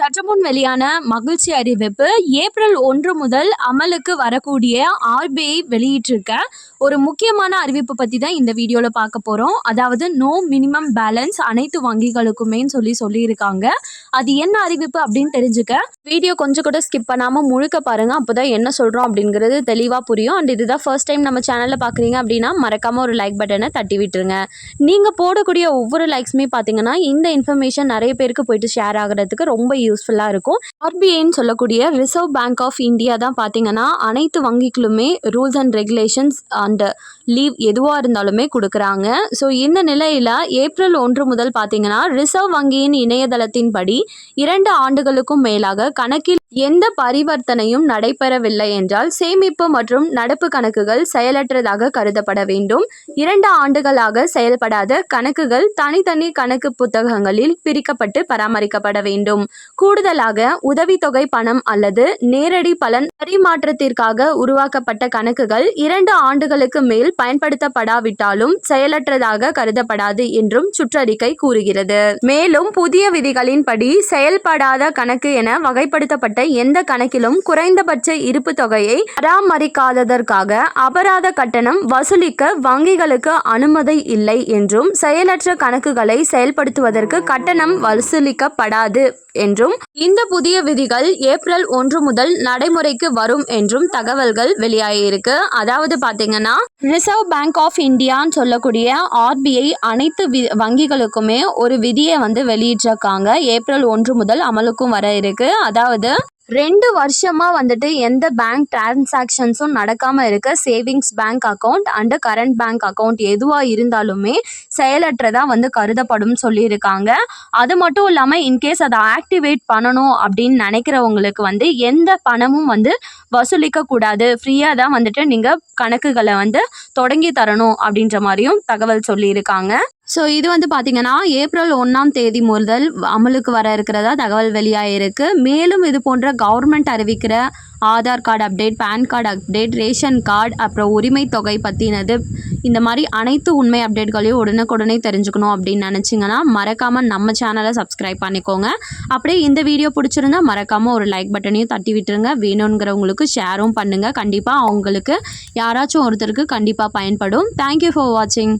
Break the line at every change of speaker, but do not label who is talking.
சற்றுமுன் வெளியான மகிழ்ச்சி அறிவிப்பு ஏப்ரல் ஒன்று முதல் அமலுக்கு வரக்கூடிய ஆர்பிஐ வெளியிட்டிருக்க ஒரு முக்கியமான அறிவிப்பு பற்றி தான் இந்த வீடியோவில் பார்க்க போகிறோம் அதாவது நோ மினிமம் பேலன்ஸ் அனைத்து வங்கிகளுக்குமே சொல்லி சொல்லியிருக்காங்க. அது என்ன அறிவிப்பு அப்படின்னு தெரிஞ்சுக்க. வீடியோ கொஞ்சம் கூட ஸ்கிப் பண்ணாமல் முழுக்க பாருங்கள் அப்போ தான் என்ன சொல்கிறோம் அப்படிங்கிறது தெளிவாக புரியும். அண்ட் இதுதான் ஃபர்ஸ்ட் டைம் நம்ம சேனலில் பார்க்குறீங்க அப்படின்னா மறக்காமல் ஒரு லைக் பட்டனை தட்டி விட்டுருங்க. நீங்கள் போடக்கூடிய ஒவ்வொரு லைக்ஸுமே பார்த்தீங்கன்னா இந்த இன்ஃபர்மேஷன் நிறைய பேருக்கு போயிட்டு ஷேர் ஆகிறதுக்கு ரொம்ப யூஸ்ஃபுல்லாக இருக்கும். ஆர்பிஐன்னு சொல்லக்கூடிய ரிசர்வ் பேங்க் ஆஃப் இந்தியா தான் பார்த்தீங்கன்னா அனைத்து வங்கிகளுமே rules and regulations and leave எதுவாக இருந்தாலுமே கொடுக்குறாங்க. ஸோ இந்த நிலையில் ஏப்ரல் ஒன்று முதல் பார்த்தீங்கன்னா ரிசர்வ் வங்கியின் இணையதளத்தின்படி இரண்டு ஆண்டுகளுக்கும் மேலாக கணக்கில் எந்த பரிவர்த்தனையும் நடைபெறவில்லை என்றால் சேமிப்பு மற்றும் நடப்பு கணக்குகள் செயலற்றதாக கருதப்பட வேண்டும். இரண்டு ஆண்டுகளாக செயல்படாத கணக்குகள் தனித்தனி கணக்கு புத்தகங்களில் பிரிக்கப்பட்டு பராமரிக்கப்பட வேண்டும். கூடுதலாக உதவித்தொகை பணம் அல்லது நேரடி பலன் பரிமாற்றத்திற்காக உருவாக்கப்பட்ட கணக்குகள் இரண்டு ஆண்டுகளுக்கு மேல் பயன்படுத்தப்படாவிட்டாலும் செயலற்றதாக கருதப்படாது என்றும் சுற்றறிக்கை கூறுகிறது. மேலும் புதிய விதிகளின்படி செயல்படாத கணக்கு என வகைப்படுத்தப்பட்ட எந்த கணக்கிலும் குறைந்தபட்ச இருப்பு தொகையை பராமரிக்காததற்காக அபராத கட்டணம் வசூலிக்க வங்கிகளுக்கு அனுமதி இல்லை என்றும் செயலற்ற கணக்குகளை செயல்படுத்துவதற்கு கட்டணம் வசூலிக்கப்படாது என்றும் இந்த புதிய விதிகள் ஏப்ரல் ஒன்று முதல் நடைமுறைக்கு வரும் என்றும் தகவல்கள் வெளியாகியிருக்கு. அதாவது பார்த்தீங்கன்னா ரிசர்வ் பேங்க் ஆஃப் இந்தியான்னு சொல்லக்கூடிய ஆர்பிஐ அனைத்து வி வங்கிகளுக்குமே ஒரு விதியை வந்து வெளியிட்டிருக்காங்க. ஏப்ரல் ஒன்று முதல் அமலுக்கும் வர இருக்கு. அதாவது ரெண்டு வருஷமாக வந்துட்டு எந்த பேங்க் டிரான்சாக்ஷன்ஸும் நடக்காமல் இருக்க savings bank account and current bank account எதுவாக இருந்தாலுமே செயலற்றதாக வந்து கருதப்படும் சொல்லியிருக்காங்க. அது மட்டும் இல்லாமல் இன்கேஸ் அதை ஆக்டிவேட் பண்ணணும் அப்படின்னு நினைக்கிறவங்களுக்கு வந்து எந்த பணமும் வந்து வசூலிக்கக்கூடாது ஃப்ரீயாக தான் வந்துட்டு நீங்கள் கணக்குகளை வந்து தொடங்கி தரணும் அப்படின்ற மாதிரியும் தகவல் சொல்லியிருக்காங்க. ஸோ இது வந்து பார்த்திங்கன்னா ஏப்ரல் ஒன்றாம் தேதி முதல் அமலுக்கு வர இருக்கிறதா தகவல் வெளியாகிருக்கு மேலும் இது போன்ற கவர்மெண்ட் அறிவிக்கிற Aadhaar card update pan card update ration card அப்புறம் உரிமை தொகை பற்றினது இந்த மாதிரி அனைத்து உண்மை அப்டேட்களையும் உடனுக்குடனே தெரிஞ்சுக்கணும் அப்படின்னு நினச்சிங்கன்னா மறக்காமல் நம்ம சேனலை சப்ஸ்கிரைப் பண்ணிக்கோங்க. அப்படியே இந்த வீடியோ பிடிச்சிருந்தா மறக்காமல் ஒரு லைக் பட்டனையும் தட்டி விட்டுருங்க. வேணுங்கிறவங்களுக்கு ஷேரும் பண்ணுங்கள் கண்டிப்பாக அவங்களுக்கு யாராச்சும் ஒருத்தருக்கு கண்டிப்பாக பயன்படும். தேங்க்யூ ஃபார் வாட்சிங்